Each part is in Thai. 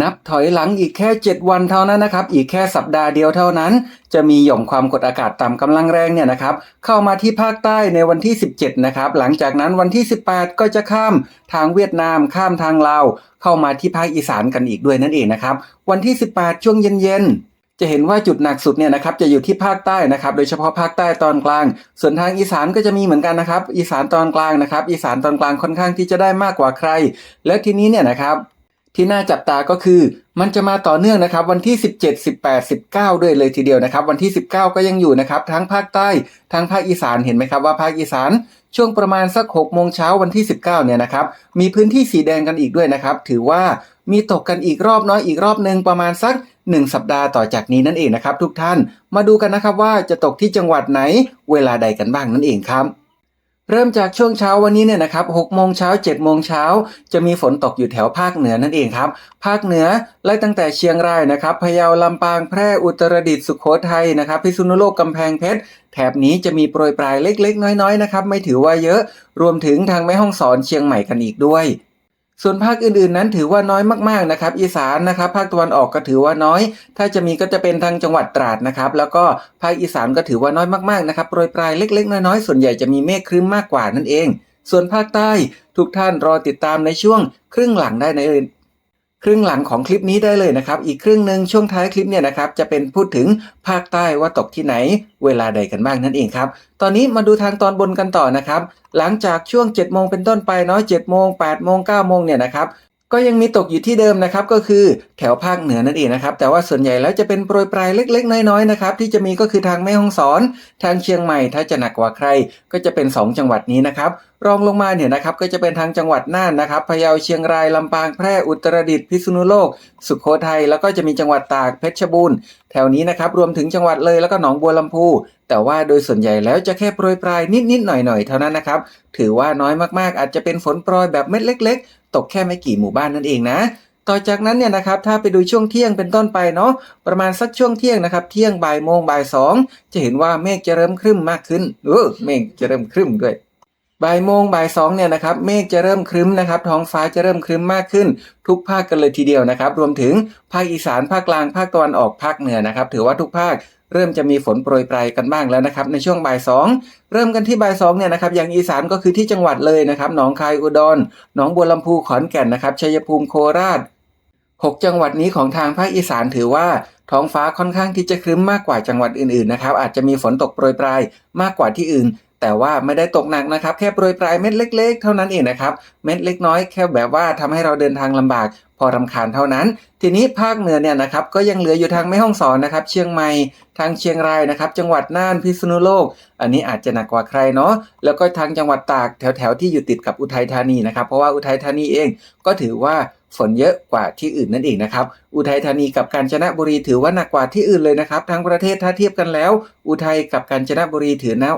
นับถอยหลังอีกแค่ 7 วันเท่านั้นนะครับ อีกแค่สัปดาห์เดียวเท่านั้น จะมีหย่อมความกดอากาศต่ำกำลังแรงเนี่ยนะครับ เข้ามาที่ภาคใต้ในวันที่ 17 นะครับ หลังจากนั้นวันที่ 18 ก็จะข้ามทางเวียดนามข้ามทางลาวเข้ามาที่ภาคอีสานกันอีกด้วยนั่นเองนะครับ วันที่ 18 ช่วงเย็นๆจะเห็นว่าจุดหนักสุดเนี่ยนะครับจะอยู่ที่ภาคใต้นะครับโดยเฉพาะภาคใต้ตอนกลาง ส่วนทางอีสานก็จะมีเหมือนกันนะครับ อีสานตอนกลางนะครับ อีสานตอนกลางค่อนข้างที่จะได้มากกว่าใคร และทีนี้เนี่ยนะครับ ที่น่าจับตาก็คือ มันจะมาต่อเนื่องนะครับ วันที่ 17 18 19 ด้วยเลยทีเดียวนะครับ วันที่ 19 ก็ยังอยู่นะครับ ทั้งภาคใต้ทั้งภาคอีสานเห็นไหมครับว่าภาคอีสานช่วงประมาณสัก6โมงเช้าวันที่ 19 เนี่ยนะครับ มีพื้นที่สีแดงกันอีกด้วยนะครับ ถือว่ามีตกกันอีกรอบน้อยอีกรอบหนึ่งประมาณสัก 1 สัปดาห์ต่อจากนี้นั่นเองนะครับ ทุกท่านมาดูกันนะครับว่าจะตกที่จังหวัดไหนเวลาใดกันบ้างนั่นเองครับ เริ่มจากช่วงเช้าวันนี้เนี่ยนะครับ6โมงเช้า7โมงเช้าจะมีฝนตกอยู่แถวภาคเหนือนั่นเองครับ ภาคเหนือไล่ตั้งแต่เชียงรายนะครับพะเยาลำปางแพร่อุตรดิตถ์สุโขทัยนะครับพิษณุโลกกำแพงเพชรแถบนี้จะมีโปรยปลายเล็กๆ น้อยๆนะครับไม่ถือว่าเยอะ รวมถึงทางแม่ฮ่องสอนเชียงใหม่กันอีกด้วย ส่วนภาคอื่นๆนั้นถือว่าน้อยมากๆนะครับอีสานนะครับ ภาคตะวันออกก็ถือว่าน้อย ถ้าจะมีก็จะเป็นทางจังหวัดตราดนะครับ แล้วก็ภาคอีสานก็ถือว่าน้อยมากๆนะครับโปรยปลายเล็ก ๆ น้อยๆส่วนใหญ่จะมีเมฆครึ้มมากกว่านั่นเอง ส่วนภาคใต้ทุกท่านรอติดตามในช่วงครึ่งหลังได้ใน ครึ่งหลังของคลิปนี้ได้เลยนะครับ อีกครึ่งหนึ่งช่วงท้ายคลิปเนี่ยนะครับจะเป็นพูดถึงภาคใต้ว่าตกที่ไหน เวลาใดกันบ้างนั่นเองครับ ตอนนี้มาดูทางตอนบนกันต่อนะครับ หลังจากช่วง7โมงเป็นต้นไปเนาะ7โมง8โมง9โมงเนี่ยนะครับ ก็ยังมีตกอยู่ที่เดิมนะครับก็คือแถวภาคเหนือนั่นเองนะครับแต่ว่าส่วนใหญ่แล้วจะเป็นโปรยปลายเล็ก ๆ น้อยๆนะครับที่จะมีก็คือทางแม่ฮ่องสอน ทางเชียงใหม่ถ้าจะหนักกว่าใคร ก็จะเป็น 2 จังหวัดนี้นะครับรองลงมาเนี่ยนะครับก็จะเป็นทางจังหวัดน่านนะครับพะเยาเชียงรายลำปางแพร่อุตรดิตถ์พิษณุโลก สุโขทัยแล้วก็จะมีจังหวัดตากเพชรบูรณ์แถวนี้นะครับรวมถึงจังหวัดเลยแล้วก็หนองบัวลำพูแต่ว่าโดยส่วนใหญ่แล้วจะแค่โปรยปลายนิดๆหน่อยๆเท่านั้นนะครับถือว่าน้อยมากๆ อาจจะเป็นฝนโปรยแบบเม็ดเล็กๆ ตกแค่ไม่กี่หมู่บ้านนั่นเองนะ ต่อจากนั้นเนี่ยนะครับถ้าไปดูช่วงเที่ยงเป็นต้นไปเนาะประมาณสักช่วงเที่ยงนะครับเที่ยงบ่ายโมงบ่ายสองจะเห็นว่าเมฆจะเริ่มครึ้มมากขึ้นเออเมฆจะเริ่มครึ้มด้วยบ่ายโมงบ่ายสองเนี่ยนะครับเมฆจะเริ่มครึ้มนะครับท้องฟ้าจะเริ่มครึ้มมากขึ้น ทุกภาคกันเลยทีเดียวนะครับ รวมถึงภาคอีสานภาคกลางภาคตะวันออกภาคเหนือนะครับ ถือว่าทุกภาค เริ่มจะมีฝนโปรยปลายกันบ้างแล้วนะครับในช่วงบ่ายสองเริ่มกันที่บ่ายสองเนี่ยนะครับอย่างอีสานก็คือที่จังหวัดเลยนะครับหนองคายอุดรหนองบัวลำพูขอนแก่นนะครับชัยภูมิโคราชหกจังหวัดนี้ของทางภาคอีสานถือว่าท้องฟ้าค่อนข้างที่จะครึ้มมากกว่าจังหวัดอื่นๆนะครับอาจจะมีฝนตกโปรยปลายมากกว่าที่อื่น แต่ว่าไม่ได้ตกหนักนะครับ แค่โปรยปลายเม็ดเล็ก ๆ เท่านั้นเองนะครับเม็ดเล็กน้อยแค่แบบว่าทำให้เราเดินทางลำบาก อรำคาญเท่านั้น ทีนี้ภาคเหนือเนี่ยนะครับก็ยังเหลืออยู่ทางแม่ฮ่องสอนนะครับ เชียงใหม่ทางเชียงรายนะครับ จังหวัดน่านพิษณุโลก อันนี้อาจจะหนักกว่าใครเนาะแล้วก็ทางจังหวัดตากแถวๆที่อยู่ติดกับอุทัยธานีนะครับ เพราะว่าอุทัยธานีเองก็ถือว่าฝนเยอะกว่าที่อื่นนั่นเองนะครับ อุทัยธานีกับกาญจนบุรีถือว่าหนักกว่าที่อื่นเลยนะครับ ทั้งประเทศถ้าเทียบกันแล้ว อุทัยกับกาญจนบุรีถือนะ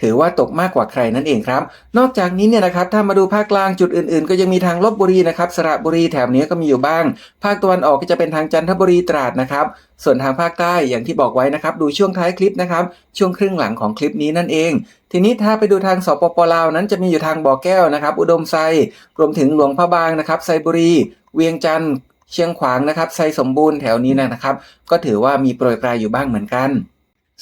ถือว่าตกมากกว่าใครนั่นเองครับ นอกจากนี้เนี่ยนะครับถ้ามาดูภาคกลางจุดอื่นๆ ก็ยังมีทางลบบุรีนะครับสระบุรีแถบนี้ก็มีอยู่บ้าง ภาคตะวันออกก็จะเป็นทางจันทบุรีตราดนะครับส่วนทางภาคใต้อย่างที่บอกไว้นะครับดูช่วงท้ายคลิปนะครับช่วงครึ่งหลังของคลิปนี้นั่นเอง ทีนี้ถ้าไปดูทางสปปลาวนั้นจะมีอยู่ทางบ่อแก้วนะครับอุดมไซรวมถึงหลวงพระบางนะครับไซบุรี เวียงจันทร์เชียงขวางนะครับไซสมบูรณ์แถวนี้นะครับ ก็ถือว่ามีโปรยปลายอยู่บ้างเหมือนกัน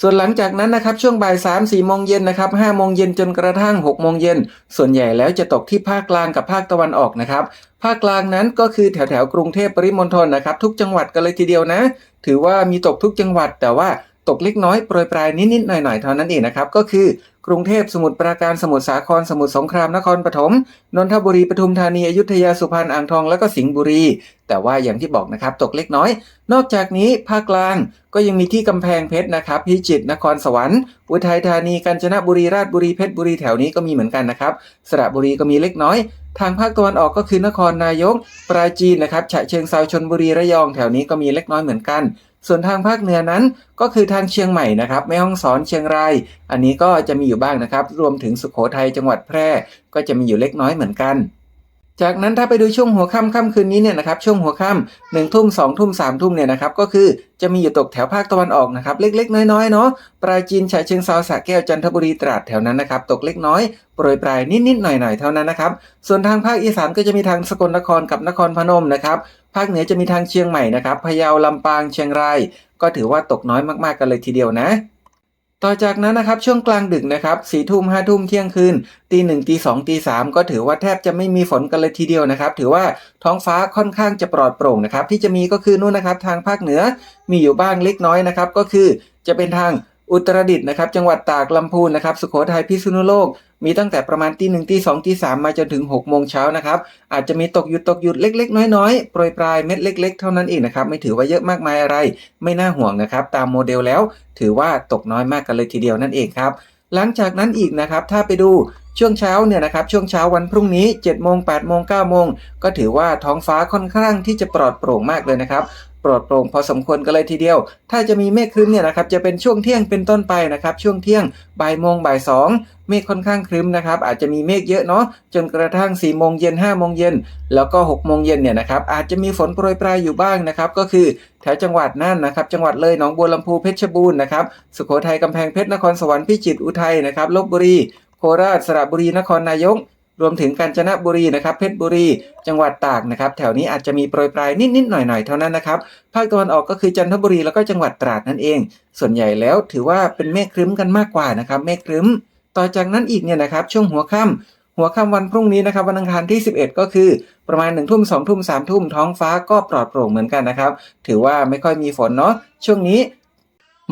ส่วนหลังจากนั้นนะครับช่วงบ่าย3 4โมงเย็นนะครับ5โมงเย็นจนกระทั่ง6โมงเย็นส่วนใหญ่แล้วจะตกที่ภาคกลางกับภาคตะวันออกนะครับ ภาคกลางนั้นก็คือแถวแถวกรุงเทพปริมณฑลนะครับ ทุกจังหวัดกันเลยทีเดียวนะ ถือว่ามีตกทุกจังหวัดแต่ว่า ตกเล็กน้อยโปรยปลายนิดๆหน่อยๆเท่านั้นเองนะครับ ก็คือกรุงเทพสมุทรปราการสมุทรสาครสมุทรสงครามนครปฐมนนทบุรีปทุมธานีอยุธยาสุพรรณอ่างทองแล้วก็สิงห์บุรี แต่ว่าอย่างที่บอกนะครับตกเล็กน้อย นอกจากนี้ภาคกลางก็ยังมีที่กำแพงเพชรนะครับพิจิตรนครสวรรค์อุทัยธานีกาญจนบุรีราชบุรีเพชรบุรีแถวนี้ก็มีเหมือนกันนะครับสระบุรีก็มีเล็กน้อย ทางภาคตะวันออกก็คือนครนายก ปราจีนนะครับฉะเชิงเซาชนบุรีระยองแถวนี้ก็มีเล็กน้อยเหมือนกัน ส่วนทางภาคเหนือนั้นก็คือทางเชียงใหม่นะครับแม่ฮ่องสอนเชียงราย อันนี้ก็จะมีอยู่บ้างนะครับ รวมถึงสุโขทัยจังหวัดแพร่ ก็จะมีอยู่เล็กน้อยเหมือนกัน จากนั้นถ้าไปดูช่วงหัวค่ำค่ำคืนนี้เนี่ยนะครับช่วงหัวค่ำหนึ่งทุ่มสองทุ่มสามทุ่มเนี่ยนะครับก็คือจะมีอยู่ตกแถวภาคตะวันออกนะครับเล็กๆ น้อยๆเนาะปราจีนฉะเชิงเซาสระแก้วจันทบุรีตราดแถวนั้นนะครับตกเล็กน้อยโปรยปลายนิดๆหน่อยๆเท่านั้นนะครับส่วนทางภาคอีสานก็จะมีทางสกลนครกับนครพนมนะครับภาคเหนือจะมีทางเชียงใหม่นะครับพะเยาลำปางเชียงรายก็ถือว่าตกน้อยมากๆกันเลยทีเดียวนะ ต่อจากนั้นนะครับช่วงกลางดึกนะครับสี่ทุ่มห้าทุ่มเที่ยงคืนตีหนึ่งตีสองตีสามก็ถือว่าแทบจะไม่มีฝนกันเลยทีเดียวนะครับ ถือว่าท้องฟ้าค่อนข้างจะปลอดโปร่งนะครับ ที่จะมีก็คือนู่นนะครับ ทางภาคเหนือมีอยู่บ้างเล็กน้อยนะครับ ก็คือจะเป็นทางอุตรดิตถ์นะครับ จังหวัดตากลำพูนนะครับ สุโขทัยพิษณุโลก มีตั้งแต่ประมาณตีหนึ่งตีสองตีสามมาจนถึง6กโมงเช้านะครับ อาจจะมีตกหยุดตกหยุดเล็ก ๆ น้อยๆโปรยปลายเม็ดเล็ก ๆ เท่านั้นเองนะครับ ไม่ถือว่าเยอะมากมายอะไร ไม่น่าห่วงนะครับ ตามโมเดลแล้ว ถือว่าตกน้อยมากกันเลยทีเดียวนั่นเองครับหลังจากนั้นอีกนะครับ ถ้าไปดู ช่วงเช้าเนี่ยนะครับช่วงเช้าวันพรุ่งนี้7โมง8โมง9โมงก็ถือว่าท้องฟ้าค่อนข้างที่จะปลอดโปร่งมากเลยนะครับปลอดโปร่งพอสมควรกันเลยทีเดียว ถ้าจะมีเมฆครึ้มเนี่ยนะครับจะเป็นช่วงเที่ยงเป็นต้นไปนะครับช่วงเที่ยงบ่ายโมงบ่ายสองเมฆค่อนข้างครึ้มนะครับอาจจะมีเมฆเยอะเนาะจนกระทั่ง4ี่โมงเย็น5โมงเย็นแล้วก็6โมงเย็นเนี่ยนะครับอาจจะมีฝนโปรยปลายอยู่บ้างนะครับก็คือแถวจังหวัดน่านนะครับจังหวัดเลยหนองบัวลำพูเพชรบูรณ์นะครับสุโขทัยกำแพงเพชรนครสวรรค์พิจิตรอุทัยนะครับลบบุรี โคราชสระบุรีนครนายก รวมถึงกาญจนบุรีนะครับเพชรบุรี จังหวัดตากนะครับ แถวนี้อาจจะมีโปรยปลายนิดๆหน่อยๆเท่านั้นนะครับภาคตะวันออกก็คือจันทบุรีแล้วก็จังหวัดตราดนั่นเอง ส่วนใหญ่แล้วถือว่าเป็นเมฆครึ้มกันมากกว่านะครับเมฆครึ้ม ต่อจากนั้นอีกเนี่ยนะครับช่วงหัวค่ำหัวค่ำวันพรุ่งนี้นะครับวันอังคารที่ 11 ก็คือประมาณ1นึ่ทุ่มสองทุ่มสามทุ่มท้องฟ้าก็ปลอดโปร่งเหมือนกันนะครับ ถือว่าไม่ค่อยมีฝนเนาะช่วงนี้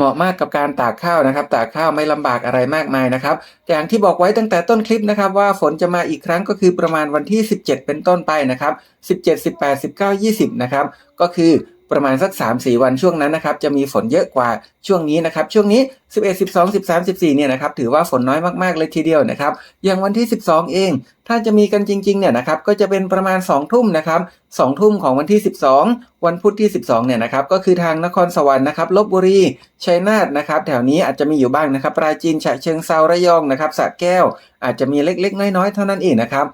เหมาะมากกับการตากข้าวนะครับ ตากข้าวไม่ลำบากอะไรมากมายนะครับ อย่างที่บอกไว้ตั้งแต่ต้นคลิปนะครับว่าฝนจะมาอีกครั้งก็คือประมาณวันที่ 17 เป็นต้นไปนะครับ17 18 19 20นะครับก็คือ ประมาณสัก 3-4 วันช่วงนั้นนะครับจะมีฝนเยอะกว่าช่วงนี้นะครับช่วงนี้ 11 12 13 14เนี่ยนะครับถือว่าฝนน้อยมากๆเลยทีเดียวนะครับอย่างวันที่ 12 เอง ถ้าจะมีกันจริงๆเนี่ยนะครับก็จะเป็นประมาณ 2 ทุ่มนะครับ2ทุ่มของวันที่ 12 วันพุธที่ 12เนี่ยนะครับก็คือทางนครสวรรค์นะครับลบบุรีชัยนาทนะครับแถวนี้อาจจะมีอยู่บ้างนะครับปราจีนฉะเชิงเซาระยองนะครับสระแก้ว อาจจะมีเล็กๆ น้อยๆ เท่านั้นเองนะครับ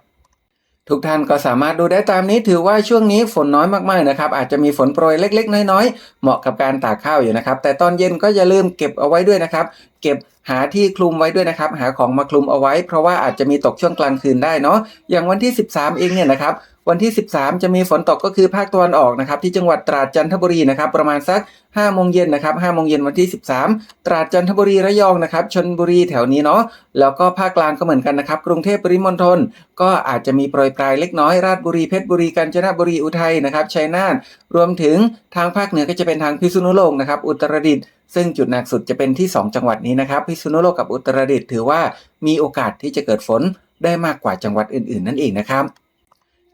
ทุกท่านก็สามารถดูได้ตามนี้ถือว่าช่วงนี้ฝนน้อยมากๆนะครับ อาจจะมีฝนโปรยเล็ก ๆ น้อยๆ เหมาะกับการตากข้าวอยู่นะครับ แต่ตอนเย็นก็อย่าลืมเก็บเอาไว้ด้วยนะครับ เก็บหาที่คลุมไว้ด้วยนะครับ หาของมาคลุมเอาไว้ เพราะว่าอาจจะมีตกช่วงกลางคืนได้เนาะอย่างวันที่ 13 เองเนี่ยนะครับ วันที่ 13 จะมีฝนตกก็คือภาคตะวันออกนะครับที่จังหวัดตราดจันทบุรีนะครับประมาณสัก5โมงเย็นนะครับ5โมงเย็นวันที่ 13 ตราดจันทบุรีระยองนะครับชนบุรีแถวนี้เนาะแล้วก็ภาคกลางก็เหมือนกันนะครับกรุงเทพปริมณฑลก็อาจจะมีโปรยปลายเล็กน้อยราชบุรีเพชรบุรีกาญจนบุรีอุทัยนะครับชัยนาทรวมถึงทางภาคเหนือก็จะเป็นทางพิษณุโลกนะครับอุตรดิตถ์ซึ่งจุดหนักสุดจะเป็นที่ 2 จังหวัดนี้นะครับพิษณุโลกกับอุตรดิตถ์ถือว่ามีโอกาสที่จะเกิดฝนได้มากกว่าจังหวัดอื่น ๆ นั่นเองนะครับ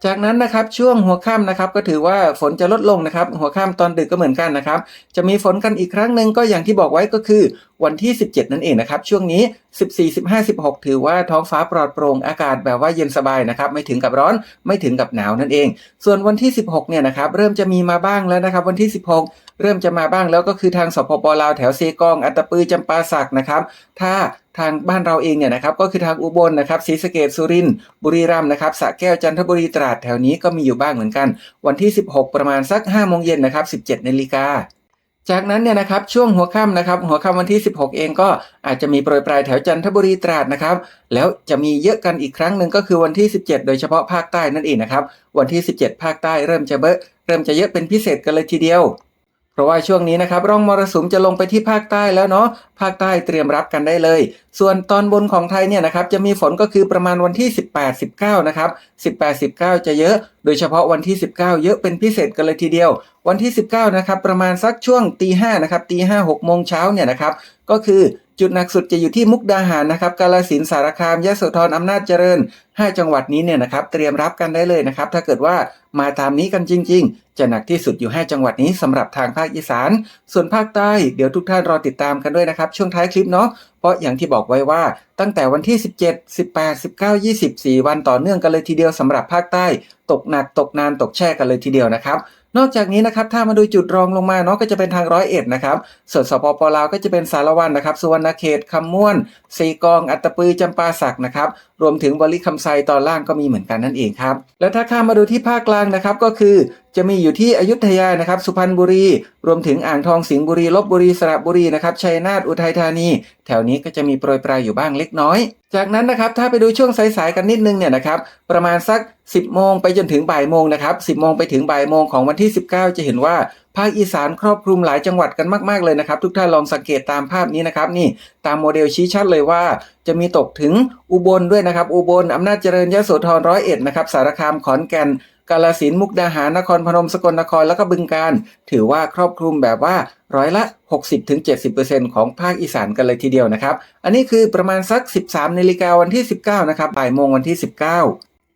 จากนั้นนะครับช่วงหัวค่ำนะครับก็ถือว่าฝนจะลดลงนะครับ หัวค่ำตอนดึกก็เหมือนกันนะครับ จะมีฝนกันอีกครั้งหนึ่งก็อย่างที่บอกไว้ก็คือ วันที่ 17 นั่นเองนะครับ ช่วงนี้ 14 15 16 ถือว่าท้องฟ้าปลอดโปร่งอากาศแบบว่าเย็นสบายนะครับ ไม่ถึงกับร้อนไม่ถึงกับหนาวนั่นเอง ส่วนวันที่ 16 เนี่ยนะครับ เริ่มจะมีมาบ้างแล้วนะครับ วันที่ 16 เริ่มจะมาบ้างแล้วก็คือทางสปปลาวแถวเซกอง อัตตปือจำปาสักนะครับ ถ้าทางบ้านเราเองเนี่ยนะครับก็คือทางอุบลนะครับศรีสะเกดสุรินทร์บุรีรัมย์นะครับสระแก้วจันทบุรีตราดแถวนี้ก็มีอยู่บ้างเหมือนกัน วันที่ 16 ประมาณสัก5โมงเย็นนะครับ17นาฬิกา จากนั้นเนี่ยนะครับช่วงหัวค่ำนะครับหัวค่ำวันที่ 16 เองก็อาจจะมีโปรยปลายแถวจันทบุรีตราดนะครับแล้วจะมีเยอะกันอีกครั้งหนึ่งก็คือวันที่ 17 โดยเฉพาะภาคใต้นั่นเองนะครับวันที่ 17 ภาคใต้เริ่มจะเบอะเริ่มจะเยอะเป็นพิเศษกันเลยทีเดียว เพราะว่าช่วงนี้นะครับร่องมรสุมจะลงไปที่ภาคใต้แล้วเนาะภาคใต้เตรียมรับกันได้เลย ส่วนตอนบนของไทยเนี่ยนะครับจะมีฝนก็คือประมาณวันที่ 18 19นะครับ18 19 จะเยอะ โดยเฉพาะวันที่ 19 เยอะเป็นพิเศษกันเลยทีเดียว วันที่ 19 นะครับ ประมาณสักช่วงตีห้านะครับตีห้าหกโมงเช้าเนี่ยนะครับ ก็คือจุดหนักสุดจะอยู่ที่มุกดาหารนะครับกาฬสินสารคามยะโสธรอำนาจเจริญ 5 จังหวัดนี้เนี่ยนะครับเตรียมรับกันได้เลยนะครับ ถ้าเกิดว่ามาตามนี้กันจริง ๆ จะหนักที่สุดอยู่ 5 จังหวัดนี้สำหรับทางภาคอีสาน ส่วนภาคใต้เดี๋ยวทุกท่านรอติดตามกันด้วยนะครับ ช่วงท้ายคลิปเนาะเพราะอย่างที่บอกไว้ว่าตั้งแต่วันที่ 17 18 19 24 วันต่อเนื่องกันเลยทีเดียวสำหรับภาคใต้ ตกหนักตกนานตกแช่กันเลยทีเดียวนะครับ นอกจากนี้นะครับถ้ามาดูจุดรองลงมาเนาะก็จะเป็นทางร้อยเอ็ดนะครับส่วนสปปลาวก็จะเป็นสารวันนะครับสุวรรณเขตคำม่วนสีกอง อัตปือจำปาสักนะครับรวมถึงบริคำไซตอนล่างก็มีเหมือนกันนั่นเองครับแล้วถ้าข้ามาดูที่ภาคกลางนะครับก็คือ จะมีอยู่ที่อยุธยานะครับสุพรรณบุรี รวมถึงอ่างทองสิงห์บุรีลบบุรีสระบุรีนะครับชัยนาทอุทัยธานี แถวนี้ก็จะมีโปรยปลายอยู่บ้างเล็กน้อย จากนั้นนะครับถ้าไปดูช่วงสายๆกันนิดนึงเนี่ยนะครับประมาณสัก 10 โมงไปจนถึงบ่ายโมงนะครับ 10 โมงไปถึงบ่ายโมงของวันที่ 19 จะเห็นว่าภาคอีสานครอบคลุมหลายจังหวัดกันมากๆเลยนะครับ ทุกท่านลองสังเกตตามภาพนี้นะครับนี่ตามโมเดลชี้ชัดเลยว่า จะมีตกถึงอุบลด้วยนะครับ อุบลอำนาจเจริญยโสธรร้อยเอ็ดนะครับสารคามขอนแก่น กาลสินมุกดาหารนครพนมสกลนครแล้วก็บึงการ ถือว่าครอบคลุมแบบว่าร้อยละ 60-70%ของภาคอีสานกันเลยทีเดียวนะครับ อันนี้คือประมาณสัก 13นาฬิกาวันที่ 19 นะครับบ่ายโมงวันที่ 19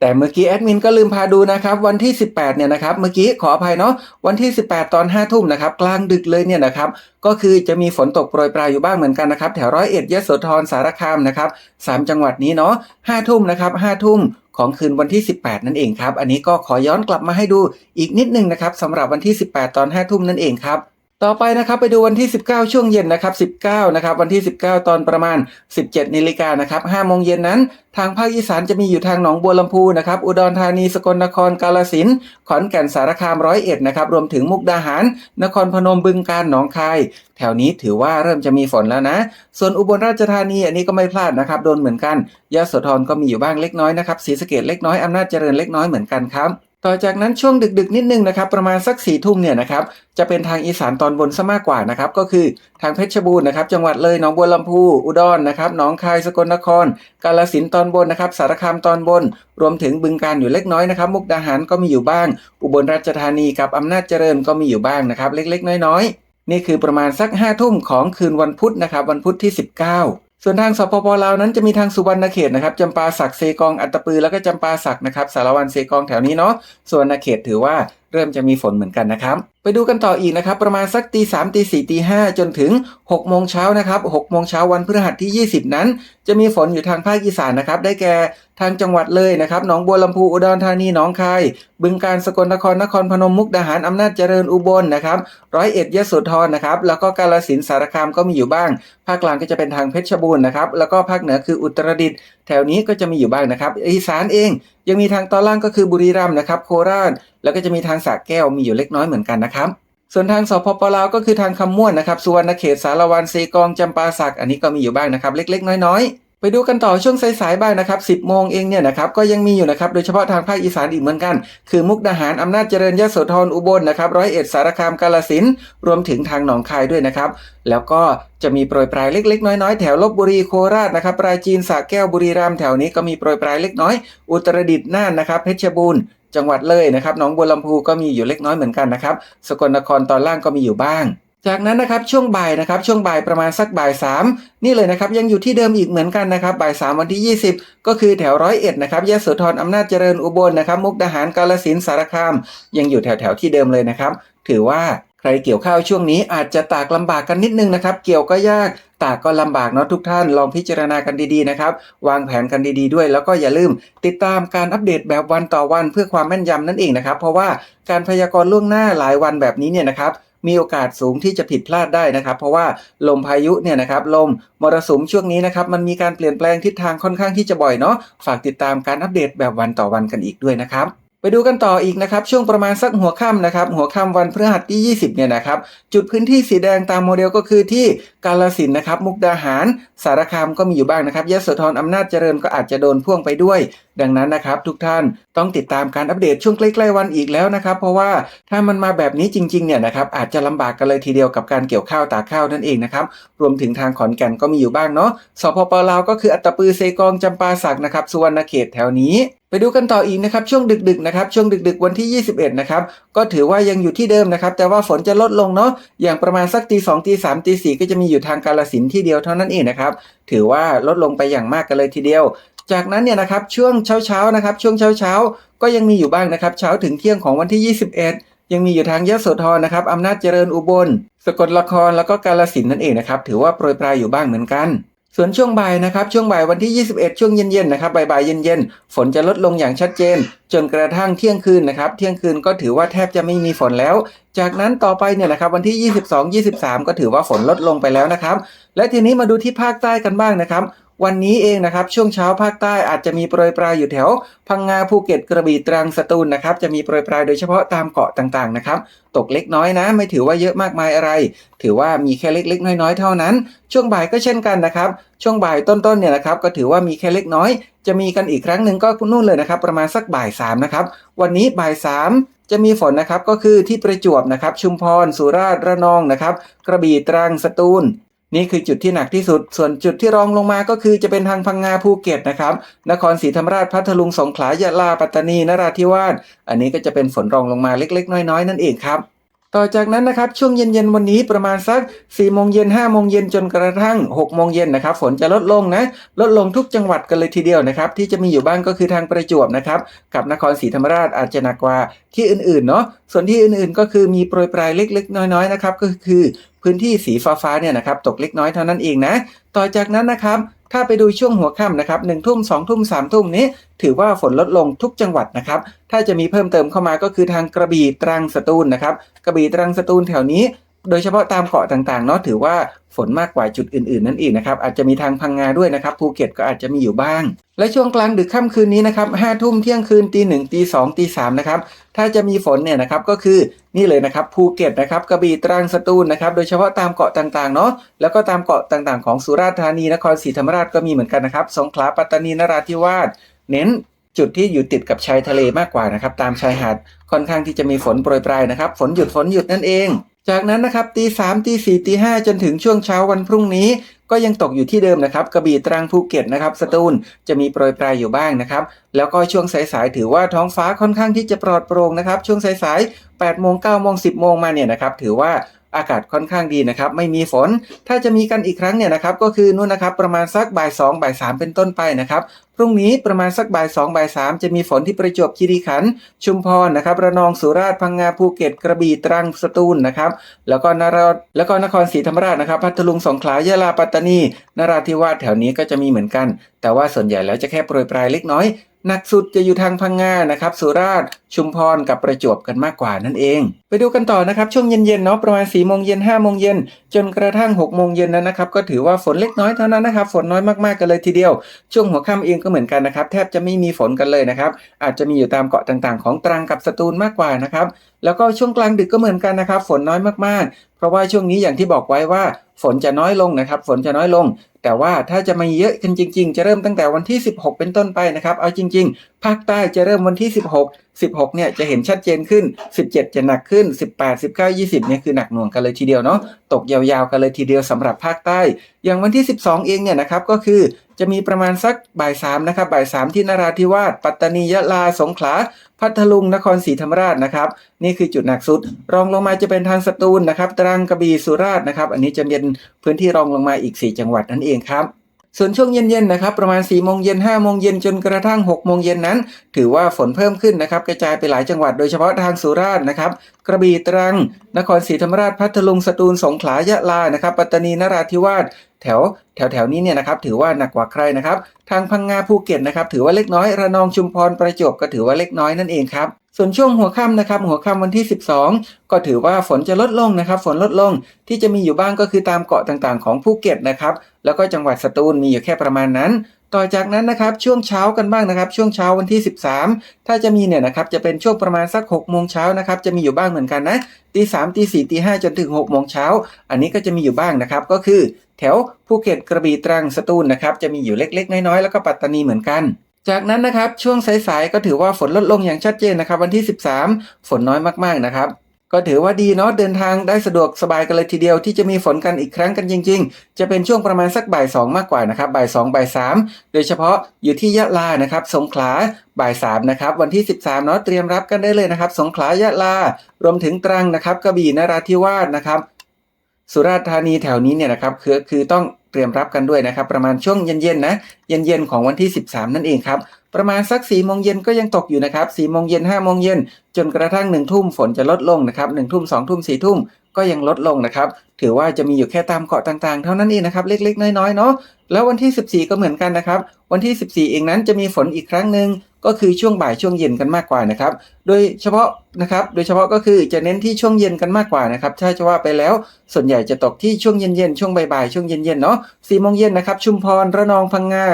แต่เมื่อกี้แอดมินก็ลืมพาดูนะครับวันที่ 18เนี่ยนะครับเมื่อกี้ขออภัยเนาะวันที่ 18 ตอน5ทุ่มนะครับกลางดึกเลยเนี่ยนะครับก็คือจะมีฝนตกโปรยปลายอยู่บ้างเหมือนกันนะครับแถวร้อยเอ็ดยะโสธรสารคามนะครับสามจังหวัดนี้เนาะ5ทุ่มนะครับ5ทุ่ม ของคืนวันที่ 18 นั่นเองครับ อันนี้ก็ขอย้อนกลับมาให้ดูอีกนิดนึงนะครับสำหรับวันที่ 18 ตอน 5 ทุ่มนั่นเองครับ ต่อไปนะครับไปดูวันที่ 19 ช่วงเย็นนะครับ 19 นะครับ วันที่ 19 ตอนประมาณ 17นาฬิกานะครับ5โมงเย็นนั้น ทางภาคอีสานจะมีอยู่ทางหนองบัวลำพูนะครับอุดรธานีสกลนครกาฬสินขอนแก่นสารคามร้อยเอ็ดนะครับรวมถึงมุกดาหาร นครพนมบึงกาฬหนองคาย แถวนี้ถือว่าเริ่มจะมีฝนแล้วนะ ส่วนอุบลราชธานีอันนี้ก็ไม่พลาดนะครับโดนเหมือนกันยะโสธรก็มีอยู่บ้างเล็กน้อยนะครับศรีสะเกดเล็กน้อยอำนาจเจริญเล็กน้อยเหมือนกันครับ ต่อจากนั้นช่วงดึกๆ นิดนึงนะครับประมาณสักสี่ทุ่มเนี่ยนะครับจะเป็นทางอีสานตอนบนซะมากกว่านะครับก็คือทางเพชรบูรณ์นะครับจังหวัดเลยหนองบัวลำพู อุดรนะครับหนองคายสกลนคร กาฬสินตอนบนนะครับสารคามตอนบน รวมถึงบึงการอยู่เล็กน้อยนะครับมุกดาหารก็มีอยู่บ้าง อุบลราชธานีกับอำนาจเจริญก็มีอยู่บ้างนะครับเล็กๆ น้อยๆ นี่คือประมาณสัก5้าทุ่มของคืนวันพุธนะครับวันพุธที่ 19 ส่วนทางสปปลาวนั้นจะมีทางสุวรรณเขตนะครับจำปาสักเซกองอัตปือแล้วก็จำปาสักนะครับสารวันเซกองแถวนี้เนาะส่วนนเขตถือว่าเริ่มจะมีฝนเหมือนกันนะครับ ไปดูกันต่ออีกนะครับประมาณสักตีสามตีสี่ตีห้าจนถึง6โมงเช้านะครับ6โมงเช้าวันพฤหัสที่ 20 นั้น จะมีฝนอยู่ทางภาคอีสานนะครับได้แก่ทางจังหวัดเลยนะครับหนองบัวลำพูอุดรธานีหนองคาย บึงการสกลนครนครพนมมุกดาหารอำนาจเจริญอุบลนะครับร้อยเอ็ดยโสธรนะครับแล้วก็กาฬสินสารคามก็มีอยู่บ้าง ภาคกลางก็จะเป็นทางเพชรบูรณ์นะครับแล้วก็ภาคเหนือคืออุตรดิตถ์ แถวนี้ก็จะมีอยู่บ้างนะครับ อีสานเองยังมีทางตอนล่างก็คือบุรีรัมย์นะครับ โคราช แล้วก็จะมีทางสระแก้วมีอยู่เล็กน้อยเหมือนกันนะครับ ส่วนทางสปปลาวก็คือทางคำม่วนนะครับสุวรรณเขตสารวันเซกองจำปาสักอันนี้ก็มีอยู่บ้างนะครับ เล็ก ๆ น้อยๆ ดูกันต่อช่วงสายๆบ้างนะครับ 10 โมงเองเนี่ยนะครับก็ยังมีอยู่นะครับโดยเฉพาะทางภาคอีสานอีกเหมือนกัน คือมุกดาหารอำนาจเจริญยโสธรอุบลนะครับร้อยเอ็ดสารคามกาลสินธุ์รวมถึงทางหนองคายด้วยนะครับ แล้วก็จะมีโปรยปลายเล็ก ๆ น้อยๆ แถวลบบุรีโคราชนะครับปราจีนสระแก้วบุรีรัมย์แถวนี้ก็มีโปรยปลายเล็กน้อย อุตรดิตถ์น่านนะครับเพชรบูรณ์จังหวัดเลยนะครับหนองบัวลำพูก็มีอยู่เล็กน้อยเหมือนกันนะครับสกลนครตอนล่างก็มีอยู่บ้าง จากนั้นนะครับช่วงบ่ายนะครับช่วงบ่ายประมาณสักบ่ายสามนี่เลยนะครับยังอยู่ที่เดิมอีกเหมือนกันนะครับบ่ายสามวันที่ 20 ก็คือแถวร้อยเอ็ดนะครับยโสธรอำนาจเจริญอุบลนะครับมุกดาหารกาลสินสารคาม ยังอยู่แถวแถวที่เดิมเลยนะครับ ถือว่าใครเกี่ยวข้าวช่วงนี้อาจจะตากลำบากกันนิดนึงนะครับ เกี่ยวก็ยากตากก็ลำบากเนาะทุกท่านลองพิจารณากันดีๆนะครับ วางแผนกันดีๆด้วย แล้วก็อย่าลืมติดตามการอัปเดตแบบวันต่อวันเพื่อความแม่นยำนั่นเองนะครับ เพราะว่าการพยากรณ์ล่วงหน้าหลายวันแบบนี้เนี่ยนะครับ มีโอกาสสูงที่จะผิดพลาดได้นะครับ เพราะว่าลมพายุเนี่ยนะครับลมมรสุมช่วงนี้นะครับมันมีการเปลี่ยนแปลงทิศทางค่อนข้างที่จะบ่อยเนาะฝากติดตามการอัปเดตแบบวันต่อวันกันอีกด้วยนะครับไปดูกันต่ออีกนะครับ ช่วงประมาณสักหัวค่ำนะครับ หัวค่ำวันพฤหัสที่ 20 เนี่ยนะครับ จุดพื้นที่สีแดงตามโมเดลก็คือที่ กาลสินนะครับมุกดาหาร สารคามก็มีอยู่บ้างนะครับยะโสธรอำนาจเจริญก็อาจจะโดนพ่วงไปด้วย ดังนั้นนะครับทุกท่านต้องติดตามการอัปเดตช่วงใกล้ๆวันอีกแล้วนะครับเพราะว่าถ้ามันมาแบบนี้จริงๆเนี่ยนะครับอาจจะลำบากกันเลยทีเดียวกับการเกี่ยวข้าวตากข้าวนั่นเองนะครับรวมถึงทางขอนแก่นก็มีอยู่บ้างเนาะสปปลาวก็คืออัตตปือเซกองจำปาสักนะครับสุวรรณเขตแถวนี้ไปดูกันต่ออีกนะครับช่วงดึกๆนะครับช่วงดึกๆวันที่ 21 นะครับก็ถือว่ายังอยู่ที่เดิมนะครับแต่ว่าฝนจะลดลงเนาะอย่างประมาณสักตีสองตีสามตีสี่ก็จะมีอยูู่่ทางกาลสินที่เดียวเท่านั้นเองนะครับ ถือว่าลดลงไปอย่างมากกันเลยทีเดียว จากนั้นเนี่ยนะครับช่วงเช้าๆนะครับ ช่วงเช้าๆ ก็ยังมีอยู่บ้างนะครับ เช้าถึงเที่ยงของวันที่ 21ยังมีอยู่ทางยโสธรนะครับอำนาจเจริญอุบล สกลละครแล้วก็กาลสินนั่นเองนะครับ ถือว่าโปรยปลายอยู่บ้างเหมือนกัน ส่วนช่วงบ่ายนะครับช่วงบ่ายวันที่ 21 ช่วงเย็นๆนะครับบ่ายๆเย็นๆฝนจะลดลงอย่างชัดเจน จนกระทั่งเที่ยงคืนนะครับเที่ยงคืนก็ถือว่าแทบจะไม่มีฝนแล้ว จากนั้นต่อไปเนี่ยนะครับวันที่ 22 23 ก็ถือว่าฝนลดลงไปแล้วนะครับ และทีนี้มาดูที่ภาคใต้กันบ้างนะครับ วันนี้เองนะครับช่วงเช้าภาคใต้อาจจะมีโปรยปลายอยู่แถว พังงาภูเก็ตกระบี่ตรังสตูลนะครับจะมีโปรยปลายโดยเฉพาะตามเกาะต่างๆนะครับตกเล็กน้อยนะ ไม่ถือว่าเยอะมากมายอะไร ถือว่ามีแค่เล็กๆ น้อยๆ เท่านั้น ช่วงบ่ายก็เช่นกันนะครับ ช่วงบ่ายต้นๆเนี่ยนะครับก็ถือว่ามีแค่เล็กน้อย จะมีกันอีกครั้งหนึ่งก็นู่นเลยนะครับ ประมาณสักบ่ายสามนะครับวันนี้บ่ายสามจะมีฝนนะครับก็คือที่ประจวบนะครับชุมพรสุราษฎร์ระนองนะครับ กระบี่ตรังสตูล นี่คือจุดที่หนักที่สุด ส่วนจุดที่รองลงมาก็คือจะเป็นทางพังงาภูเก็ตนะครับ นครศรีธรรมราชพัทลุงสงขลายะลาปัตตานีนราธิวาส อันนี้ก็จะเป็นฝนรองลงมาเล็ก ๆ น้อยๆ นั่นเองครับ ต่อจากนั้นนะครับช่วงเย็นๆวันนี้ประมาณสัก4โมงเย็น5โมงเย็นจนกระทั่ง6โมงเย็นนะครับฝนจะลดลงนะลดลงทุกจังหวัดกันเลยทีเดียวนะครับที่จะมีอยู่บ้างก็คือทางประจวบนะครับกับนครศรีธรรมราชอาจจะหนักกว่าที่อื่นๆเนาะส่วนที่อื่นๆ ก็คือมีโปรยปลายเล็กๆ น้อยๆนะครับก็คือพื้นที่สีฟ้าๆเนี่ยนะครับตกเล็กน้อยเท่านั้นเองนะต่อจากนั้นนะครับ ถ้าไปดูช่วงหัวค่ำนะครับหนึ่งทุ่มสองทุ่มสามทุ่มนี้ ถือว่าฝนลดลงทุกจังหวัดนะครับ ถ้าจะมีเพิ่มเติมเข้ามาก็คือทางกระบี่ตรังสตูลนะครับ กระบี่ตรังสตูลแถวนี้ โดยเฉพาะตามเกาะต่างๆเนาะถือว่าฝนมากกว่าจุดอื่นๆ นั่นเองนะครับอาจจะมีทางพังงาด้วยนะครับภูเก็ตก็อาจจะมีอยู่บ้าง และช่วงกลางดึกค่ำคืนนี้นะครับห้าทุ่มเที่ยงคืนตีหนึ่งตีสองตีสามนะครับถ้าจะมีฝนเนี่ยนะครับก็คือนี่เลยนะครับภูเก็ตนะครับกระบี่ตรังสตูลนะครับโดยเฉพาะตามเกาะต่างๆเนาะแล้วก็ตามเกาะต่างๆ ของสุราษฎร์ธานีนครศรีธรรมราชก็มีเหมือนกันนะครับสงขลาปัตตานีนราธิวาสเน้นจุดที่อยู่ติดกับชายทะเลมากกว่านะครับตามชายหาดค่อนข้างที่จะมีฝนโปรยปลายนะครับ ฝนหยุดฝนหยุดนั่นเอง จากนั้นนะครับตีสามตีสี่ตีห้าจนถึงช่วงเช้าวันพรุ่งนี้ก็ยังตกอยู่ที่เดิมนะครับกระบี่ตรังภูเก็ตนะครับสตูลจะมีโปรยปลายอยู่บ้างนะครับ แล้วก็ช่วงสายๆถือว่าท้องฟ้าค่อนข้างที่จะปลอดโปร่งนะครับ ช่วงสายๆ8โมง9โมง10โมงมาเนี่ยนะครับถือว่า อากาศค่อนข้างดีนะครับ ไม่มีฝน ถ้าจะมีกันอีกครั้งเนี่ยนะครับ ก็คือนู่นนะครับ ประมาณสักบ่าย2บ่าย3เป็นต้นไปนะครับ พรุ่งนี้ประมาณสักบ่าย2บ่าย3จะมีฝนที่ประจวบคีรีขันธ์ชุมพรนะครับ ระนองสุราษฎร์พังงาภูเก็ตกระบี่ตรังสตูลนะครับ แล้วก็นราแล้วก็นครศรีธรรมราชนะครับ พัทลุงสงขลายะลาปัตตานีนราธิวาสแถวนี้ก็จะมีเหมือนกัน แต่ว่าส่วนใหญ่แล้วจะแค่โปรยปลายเล็กน้อย หนักสุดจะอยู่ทางพังงานะครับ สุราษฎร์ชุมพรกับประจวบกันมากกว่านั่นเอง ไปดูกันต่อนะครับ ช่วงเย็นๆเนาะประมาณ4ี่โมงเย็นห้าโมงเย็นจนกระทั่ง6กโมงเย็นนั้นนะครับก็ถือว่าฝนเล็กน้อยเท่านั้นนะครับฝนน้อยมากๆกันเลยทีเดียว ช่วงหัวค่ำเองก็เหมือนกันนะครับแทบจะไม่มีฝนกันเลยนะครับอาจจะมีอยู่ตามเกาะต่างๆ ของตรังกับสตูลมากกว่านะครับแล้วก็ช่วงกลางดึกก็เหมือนกันนะครับฝนน้อยมากๆ เพราะว่าช่วงนี้อย่างที่บอกไว้ว่า ฝนจะน้อยลงนะครับ ฝนจะน้อยลง แต่ว่าถ้าจะมาเยอะกันจริง ๆ จะเริ่มตั้งแต่วันที่ 16 เป็นต้นไปนะครับ เอาจริง ๆ ภาคใต้จะเริ่มวันที่ 16 16 เนี่ยจะเห็นชัดเจนขึ้น 17 จะหนักขึ้น 18 19 20 เนี่ยคือหนักหน่วงกันเลยทีเดียวเนาะ ตกยาวๆกันเลยทีเดียวสำหรับภาคใต้ อย่างวันที่ 12 เองเนี่ยนะครับก็คือ จะมีประมาณสักบ่าย3นะครับบ่าย3ที่นราธิวาสปัตตานียะลาสงขลาพัทลุงนครศรีธรรมราชนะครับนี่คือจุดหนักสุด รองลงมาจะเป็นทางสตูลนะครับตรังกระบี่สุราษฎร์นะครับ อันนี้จะเป็นพื้นที่รองลงมาอีก 4 จังหวัดนั่นเองครับส่วนช่วงเย็นๆนะครับประมาณ4โมงเย็น5โมงเย็นจนกระทั่ง6โมงเย็นนั้น ถือว่าฝนเพิ่มขึ้นนะครับกระจายไปหลายจังหวัดโดยเฉพาะทางสุราษฎร์นะครับกระบี่ตรัง นครศรีธรรมราชพัทลุงสตูลสงขลายะลานะครับปัตตานีนราธิวาส แถวแถวแถวนี้เนี่ยนะครับถือว่าหนักกว่าใครนะครับทางพังงาภูเก็ตนะครับถือว่าเล็กน้อยระนองชุมพรประจวบก็ถือว่าเล็กน้อยนั่นเองครับส่วนช่วงหัวค่ำนะครับหัวค่ำวันที่ 12 ก็ถือว่าฝนจะลดลงนะครับ ฝนลดลงที่จะมีอยู่บ้างก็คือตามเกาะต่างๆ ของภูเก็ตนะครับแล้วก็จังหวัดสตูลมีอยู่แค่ประมาณนั้น ต่อจากนั้นนะครับช่วงเช้ากันบ้างนะครับ ช่วงเช้าวันที่ 13 ถ้าจะมีเนี่ยนะครับจะเป็นช่วงประมาณสัก6โมงเช้านะครับจะมีอยู่บ้างเหมือนกันนะตีสามตีสี่ตีห้าจนถึง6โมงเช้าอันนี้ก็จะมีอยู่บ้างนะครับก็คือ แถวภูเก็ตกระบี่ตรังสตูลนะครับจะมีอยู่เล็ก ๆ น้อยๆแล้วก็ปัตตานีเหมือนกัน จากนั้นนะครับช่วงสายๆก็ถือว่าฝนลดลงอย่างชัดเจนนะครับวันที่ 13 ฝนน้อยมากๆนะครับก็ถือว่าดีเนาะเดินทางได้สะดวกสบายกันเลยทีเดียวที่จะมีฝนกันอีกครั้งกันจริง ๆ จะเป็นช่วงประมาณสักบ่ายสองมากกว่านะครับบ่ายสองบ่ายสามโดยเฉพาะอยู่ที่ยะลานะครับสงขลาบ่ายสามนะครับวันที่ 13เนาะเตรียมรับกันได้เลยนะครับ สงขลายะลารวมถึงตรังนะครับกระบี่นราธิวาสนะครับ สุราษฎร์ธานีแถวนี้เนี่ยนะครับคือคือต้องเตรียมรับกันด้วยนะครับ ประมาณช่วงเย็นๆนะเย็นๆของวันที่ 13 นั่นเองครับประมาณสัก4ี่โมงเย็นก็ยังตกอยู่นะครับ4ี่โมงเย็นห้าโมงเย็นจนกระทั่ง1นึ่ทุ่มฝนจะลดลงนะครับหนึ่งทุ่มสองทุ่มสี่ทุ่มก็ยังลดลงนะครับถือว่าจะมีอยู่แค่ตามเกาะต่างๆ เท่านั้นเองนะครับเล็กๆ น้อยๆเนาะแล้ววันที่ 14 ก็เหมือนกันนะครับวันที่ 14 เองนั้นจะมีฝนอีกครั้งหนึ่ง ก็คือช่วงบ่ายช่วงเย็นกันมากกว่านะครับ โดยเฉพาะนะครับ โดยเฉพาะก็คือจะเน้นที่ช่วงเย็นกันมากกว่านะครับ ถ้าจะว่าไปแล้วส่วนใหญ่จะตกที่ช่วงเย็นๆช่วงบ่ายๆช่วงเย็นๆเนาะสี่โมงเย็นนะครับ ชุมพรระนองพังงา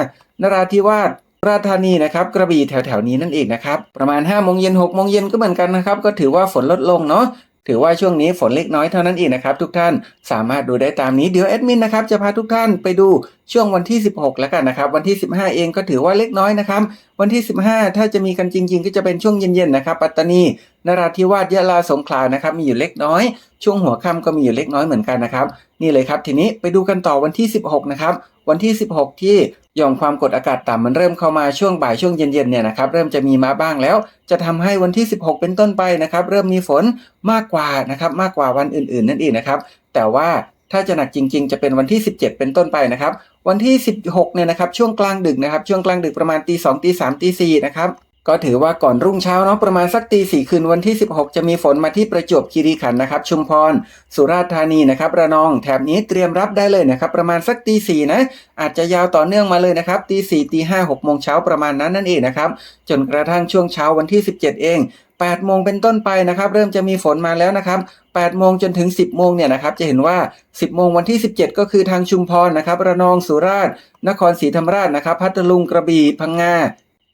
นราธิวาสราชธานีนะครับกระบี่แถวๆนี้นั่นเองนะครับประมาณ5โมงเย็นหกโมงเย็นก็เหมือนกันนะครับก็ถือว่าฝนลดลงเนาะ ถือว่าช่วงนี้ฝนเล็กน้อยเท่านั้นเองนะครับทุกท่านสามารถดูได้ตามนี้เดี๋ยวแอดมินนะครับจะพาทุกท่านไปดูช่วงวันที่ 16 แล้วกันนะครับ วันที่ 15 เองก็ถือว่าเล็กน้อยนะครับ วันที่ 15 ถ้าจะมีกันจริง ๆ ก็จะเป็นช่วงเย็นๆนะครับปัตตานีนราธิวาสยะลาสงขลานะครับมีอยู่เล็กน้อย ช่วงหัวค่ำก็มีอยู่เล็กน้อยเหมือนกันนะครับนี่เลยครับทีนี้ไปดูกันต่อวันที่ 16 นะครับวันที่ 16 ที่ หย่อมความกดอากาศต่ำมันเริ่มเข้ามาช่วงบ่ายช่วงเย็นๆเนี่ยนะครับเริ่มจะมีมาบ้างแล้ว จะทำให้วันที่ 16 เป็นต้นไปนะครับเริ่มมีฝนมากกว่านะครับมากกว่าวันอื่นๆนั่นเองนะครับแต่ว่าถ้าจะหนักจริง ๆ จะเป็นวันที่ 17 เป็นต้นไปนะครับวันที่ 16เนี่ยนะครับช่วงกลางดึกนะครับช่วงกลางดึกประมาณตีสองตีสามตีสี่นะครับ ก็ถือว่าก่อนรุ่งเช้าเนาะประมาณสักตีสี่คืนวันที่ 16 จะมีฝนมาที่ประจวบคีรีขันธ์นะครับ ชุมพร สุราษฎร์ธานีนะครับระนองแถบนี้เตรียมรับได้เลยนะครับ ประมาณสักตีสี่นะ อาจจะยาวต่อเนื่องมาเลยนะครับตีสี่ตีห้าหกโมงเช้าประมาณนั้นนั่นเองนะครับ จนกระทั่งช่วงเช้าวันที่ 17 เอง8โมงเป็นต้นไปนะครับ เริ่มจะมีฝนมาแล้วนะครับ8โมงจนถึง 10 โมงเนี่ยนะครับ จะเห็นว่า 10 โมงวันที่ 17 ก็คือทางชุมพรนะครับ ระนอง สุราษฎร์ นครศรีธรรมราชนะครับ พัทลุง กระบี่ พังงา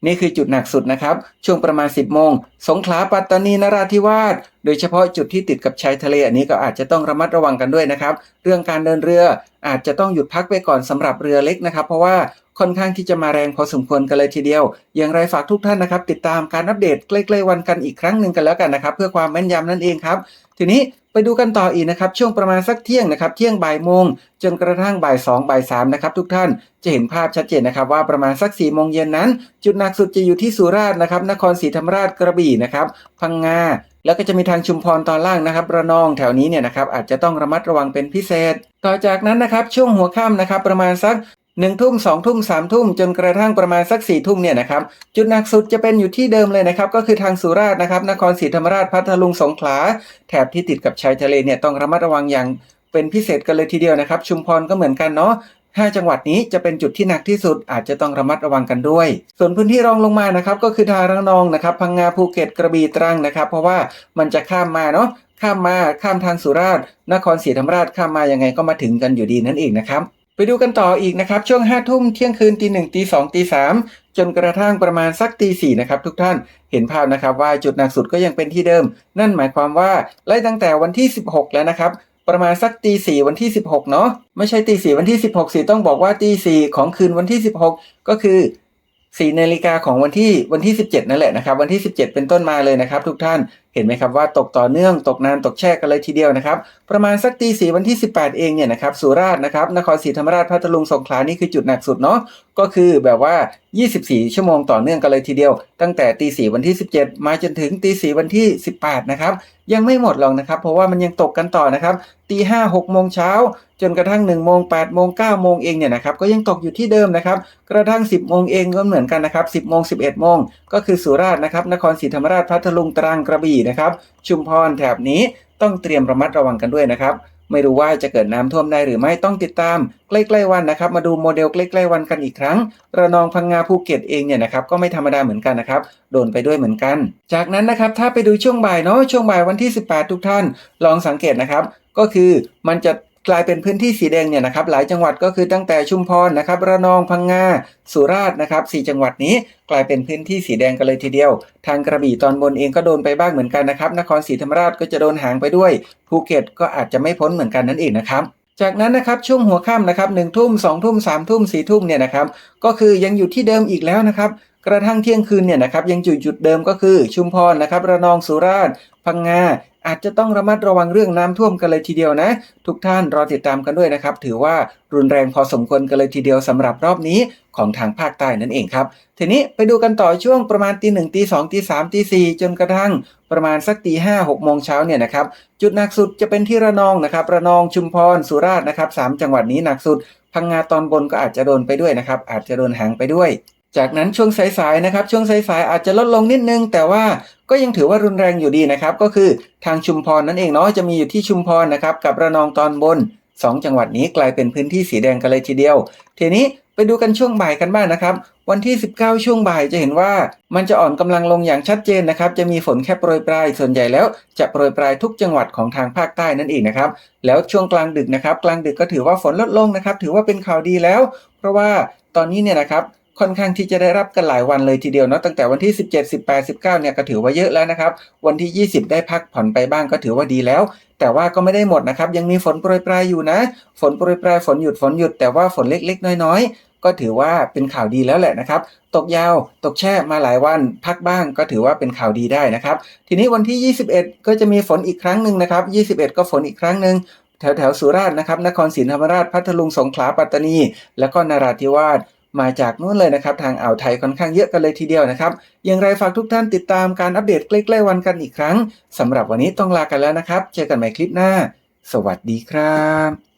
นี่คือจุดหนักสุดนะครับ ช่วงประมาณ 10 โมง สงขลาปัตตานีนราธิวาส โดยเฉพาะจุดที่ติดกับชายทะเลอันนี้ก็อาจจะต้องระมัดระวังกันด้วยนะครับ เรื่องการเดินเรืออาจจะต้องหยุดพักไปก่อนสำหรับเรือเล็กนะครับ เพราะว่าค่อนข้างที่จะมาแรงพอสมควรกันเลยทีเดียว อย่างไรฝากทุกท่านนะครับ ติดตามการอัปเดตใกล้ๆวันกันอีกครั้งหนึ่งกันแล้วกันนะครับ เพื่อความแม่นยำนั่นเองครับ ทีนี้ ไปดูกันต่ออีกนะครับ ช่วงประมาณสักเที่ยงนะครับ เที่ยงบ่ายโมง จนกระทั่งบ่ายสองบ่ายสามนะครับทุกท่านจะเห็นภาพชัดเจนนะครับ ว่าประมาณสัก4ี่โมงเย็นนั้น จุดหนักสุดจะอยู่ที่สุราษฎร์นะครับ นครศรีธรรมราชกระบี่นะครับพังงาแล้วก็จะมีทางชุมพรตอนล่างนะครับ ระนองแถวนี้เนี่ยนะครับอาจจะต้องระมัดระวังเป็นพิเศษ ต่อจากนั้นนะครับช่วงหัวค่ำนะครับประมาณสัก หนึ่งทุ่มสองทุ่มสามทุ่มจนกระทั่งประมาณสักสี่ทุ่มเนี่ยนะครับจุดหนักสุดจะเป็นอยู่ที่เดิมเลยนะครับก็คือทางสุราษฎร์นะครับนครศรีธรรมราชพัทลุงสงขลาแถบที่ติดกับชายทะเลเนี่ยต้องระมัดระวังอย่างเป็นพิเศษกันเลยทีเดียวนะครับ ชุมพรก็เหมือนกันเนาะห้าจังหวัดนี้จะเป็นจุดที่หนักที่สุดอาจจะต้องระมัดระวังกันด้วย ส่วนพื้นที่รองลงมานะครับก็คือทางระนองนะครับพังงาภูเก็ตกระบี่ตรังนะครับ เพราะว่ามันจะข้ามมาเนาะข้ามมาข้ามทางสุราษฎร์นครศรีธรรมราชข้ามมายังไงก็มาถึงกันอยู่ดีนั่นเองนะครับ ไปดูกันต่ออีกนะครับ ช่วง5้าทุ่มเที่ยงคืนตีหนึ่งตีสองตีสามจนกระทั่งประมาณสักตีสี่นะครับทุกท่านเห็นภาพนะครับว่าจุดหนักสุดก็ยังเป็นที่เดิม นั่นหมายความว่าไล่ตั้งแต่วันที่ 16 แล้วนะครับประมาณสักตีสี่วันที่ 16 เนาะไม่ใช่ตีสี่วันที่ 16สิต้องบอกว่าตีสี่ของคืนวันที่ 16 ก็คือ4นาฬิกาของวันที่วันที่ 17 นั่นแหละนะครับ วันที่ 17 เป็นต้นมาเลยนะครับ ทุกท่าน ห็นไหมครับว่าตกต่อเนื่องตกนานตกแช่กันเลยทีเดียวนะครับ ประมาณสักตีสี่วันที่ 18 เองเนี่ยนะครับสุราษฎร์นะครับนครศรีธรรมราชพัทลุงสงขลานี่คือจุดหนักสุดเนาะก็คือแบบว่า24 ชั่วโมงต่อเนื่องกันเลยทีเดียว ตั้งแต่ตีสี่วันที่ 17 มาจนถึงตีสี่วันที่ 18 นะครับ ยังไม่หมดหรอกนะครับ เพราะว่ามันยังตกกันต่อนะครับตีห้าหกโมงเช้าจนกระทั่ง1โมง8โมง9โมงเองเนี่ยนะครับก็ยังตกอยู่ที่เดิมนะครับกระทั่ง 10โมงเองก็เหมือนกันนะครับ10โมง11โมงก็คือสุราษฎร์นะครับนครศรีธรรมราชพัทลุงตรังกระบี่นะครับชุมพรแถบนี้ต้องเตรียมระมัดระวังกันด้วยนะครับ ไม่รู้ว่าจะเกิดน้ำท่วมได้หรือไม่ต้องติดตามใกล้ๆวันนะครับ มาดูโมเดลใกล้ๆวันกันอีกครั้ง ระนองพังงาภูเก็ตเองเนี่ยนะครับก็ไม่ธรรมดาเหมือนกันนะครับโดนไปด้วยเหมือนกัน จากนั้นนะครับถ้าไปดูช่วงบ่ายเนาะช่วงบ่ายวันที่ 18 ทุกท่านลองสังเกตนะครับก็คือมันจะ กลายเป็นพื้นที่สีแดงเนี่ยนะครับหลายจังหวัดก็คือตั้งแต่ชุมพรนะครับระนองพังงาสุราษฎร์นะครับสี่จังหวัดนี้กลายเป็นพื้นที่สีแดงกันเลยทีเดียว ทางกระบี่ตอนบนเองก็โดนไปบ้างเหมือนกันนะครับนครศรีธรรมราชก็จะโดนหางไปด้วยภูเก็ตก็อาจจะไม่พ้นเหมือนกันนั่นเองนะครับจากนั้นนะครับช่วงหัวค่ำนะครับหนึ่งทุ่มสองทุ่มสามทุ่มสี่ทุ่มเนี่ยนะครับก็คือยังอยู่ที่เดิมอีกแล้วนะครับกระทั่งเที่ยงคืนเนี่ยนะครับยังจุดจุดเดิมก็คือชุมพรนะครับระนองสุราษฎร์พังงา อาจจะต้องระมัดระวังเรื่องน้ำท่วมกันเลยทีเดียวนะ ทุกท่านรอติดตามกันด้วยนะครับ ถือว่ารุนแรงพอสมควรกันเลยทีเดียวสำหรับรอบนี้ของทางภาคใต้นั่นเองครับ ทีนี้ไปดูกันต่อช่วงประมาณตีหนึ่งตีสองตีสามตีสี่จนกระทั่งประมาณสักตีห้าหกโมงเช้าเนี่ยนะครับ จุดหนักสุดจะเป็นที่ระนองนะครับ ระนองชุมพรสุราษฎร์นะครับสามจังหวัดนี้หนักสุด พังงาตอนบนก็อาจจะโดนไปด้วยนะครับ อาจจะโดนหางไปด้วย จากนั้นช่วงสายๆนะครับช่วงสายๆอาจจะลดลงนิดนึง แต่ว่าก็ยังถือว่ารุนแรงอยู่ดีนะครับ ก็คือทางชุมพรนั่นเองเนาะจะมีอยู่ที่ชุมพรนะครับ กับระนองตอนบน 2 จังหวัดนี้กลายเป็นพื้นที่สีแดงกันเลยทีเดียว ทีนี้ไปดูกันช่วงบ่ายกันบ้างนะครับ วันที่ 19 ช่วงบ่ายจะเห็นว่ามันจะอ่อนกำลังลงอย่างชัดเจนนะครับ จะมีฝนแค่โปรยปลายส่วนใหญ่แล้วจะโปรยปลายทุกจังหวัดของทางภาคใต้นั่นเองนะครับ แล้วช่วงกลางดึกนะครับ กลางดึกก็ถือว่าฝนลดลงนะครับ ถือว่าเป็นข่าวดีแล้ว เพราะว่าตอนนี้เนี่ยนะครับ ค่อนข้างที่จะได้รับกันหลายวันเลยทีเดียวเนาะตั้งแต่วันที่ 17 18 19เนี่ยก็ถือว่าเยอะแล้วนะครับ วันที่ 20 ได้พักผ่อนไปบ้างก็ถือว่าดีแล้ว แต่ว่าก็ไม่ได้หมดนะครับ ยังมีฝนโปรยปลายอยู่นะ ฝนโปรยปลายฝนหยุดฝนหยุดแต่ว่าฝนเล็ก ๆ น้อยๆ ก็ถือว่าเป็นข่าวดีแล้วแหละนะครับ ตกยาวตกแช่มาหลายวัน พักบ้างก็ถือว่าเป็นข่าวดีได้นะครับ ทีนี้วันที่ 21 ก็จะมีฝนอีกครั้งหนึ่งนะครับ 21 ก็ฝนอีกครั้งหนึ่งแถวแถวสุราษฎร์นะครับนครศรีธรรมราชพัทลุงสงขลาปัตตานี แล้วก็นราธิวาส มาจากนู้นเลยนะครับ ทางอ่าวไทยค่อนข้างเยอะกันเลยทีเดียวนะครับ อย่างไรฝากทุกท่านติดตามการอัปเดตใกล้ๆวันกันอีกครั้งสำหรับวันนี้ต้องลากันแล้วนะครับ เจอกันใหม่คลิปหน้า สวัสดีครับ